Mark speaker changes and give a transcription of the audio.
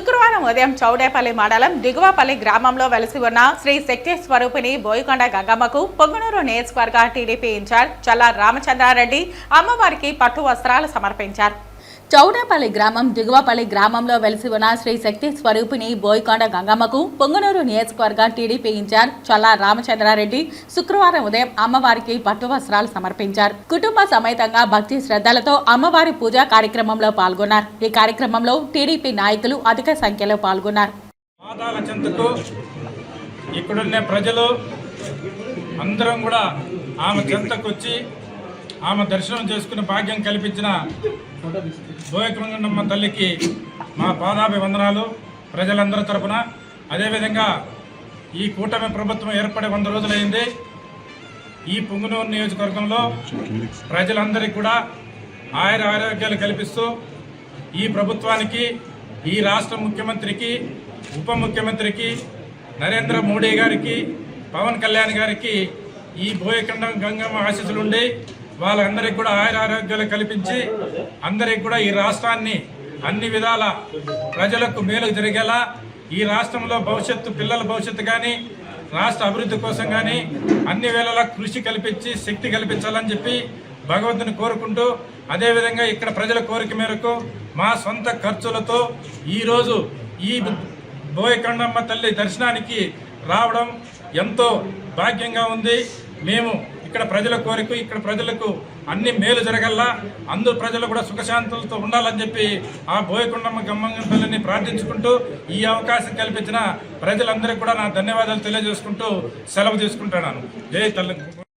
Speaker 1: శుక్రవారం ఉదయం చౌడేపల్లి మండలం దిగువపల్లి గ్రామంలో వెలసి ఉన్న శ్రీ శక్తి స్వరూపిణి బోయకొండ గంగమ్మకు పొంగునూరు నియోజకవర్గ టీడీపీ ఇన్ఛార్జ్ చల్లా రామచంద్రారెడ్డి అమ్మవారికి పట్టు వస్త్రాలు సమర్పించారు. చౌడేపల్లి గ్రామం దిగువపల్లి గ్రామంలో వెలిసి ఉన్న శ్రీ శక్తి స్వరూపిణి బోయికొండ గంగమ్మకు పొంగనూరు నియోజకవర్గ టీడీపీ ఇన్ఛార్జ్ చల్లా రామచంద్రారెడ్డి శుక్రవారం ఉదయం అమ్మవారికి పట్టు వస్త్రాలు సమర్పించారు. కుటుంబ సమేతంగా భక్తి శ్రద్ధలతో అమ్మవారి పూజా కార్యక్రమంలో పాల్గొన్నారు. ఈ కార్యక్రమంలో టీడీపీ నాయకులు అధిక సంఖ్యలో పాల్గొన్నారు.
Speaker 2: ఇక్కడున్న ప్రజలు అందరం కూడా ఆమె చెంతకొచ్చి ఆమె దర్శనం చేసుకునే భాగ్యం కల్పించిన బోయకుండమ్మ తల్లికి మా పాదాభివందనాలు ప్రజలందరి తరపున. అదేవిధంగా ఈ కూటమి ప్రభుత్వం ఏర్పడి వంద రోజులైంది. ఈ పుంగునూరు నియోజకవర్గంలో ప్రజలందరికీ కూడా ఆయుర ఆరోగ్యాలు కల్పిస్తూ ఈ ప్రభుత్వానికి ఈ రాష్ట్ర ముఖ్యమంత్రికి ఉప ముఖ్యమంత్రికి నరేంద్ర మోడీ గారికి పవన్ కళ్యాణ్ గారికి ఈ భూయకండం గంగమ్మ ఆశీస్సులుండి వాళ్ళందరికీ కూడా ఆయుర ఆరోగ్యాలు కల్పించి అందరికీ కూడా ఈ రాష్ట్రాన్ని అన్ని విధాల ప్రజలకు మేలు జరిగేలా ఈ రాష్ట్రంలో భవిష్యత్తు పిల్లల భవిష్యత్తు కానీ రాష్ట్ర అభివృద్ధి కోసం కానీ అన్ని వేళలా కృషి కల్పించి శక్తి కల్పించాలని చెప్పి భగవంతుని కోరుకుంటూ అదేవిధంగా ఇక్కడ ప్రజల కోరిక మేరకు మా సొంత ఖర్చులతో ఈరోజు ఈ బోయకండమ్మ తల్లి దర్శనానికి రావడం ఎంతో భాగ్యంగా ఉంది. మేము ఇక్కడ ప్రజల కోరిక ఇక్కడ ప్రజలకు అన్ని మేలు జరగల్లా. అందరు ప్రజలు కూడా సుఖశాంతులతో ఉండాలని చెప్పి ఆ బోయకొండమ్మ గమ్మంగం తల్లిని ప్రార్థించుకుంటూ ఈ అవకాశం కల్పించిన ప్రజలందరికీ కూడా నా ధన్యవాదాలు తెలియజేసుకుంటూ సెలవు తీసుకుంటున్నాను. జై తల్లి.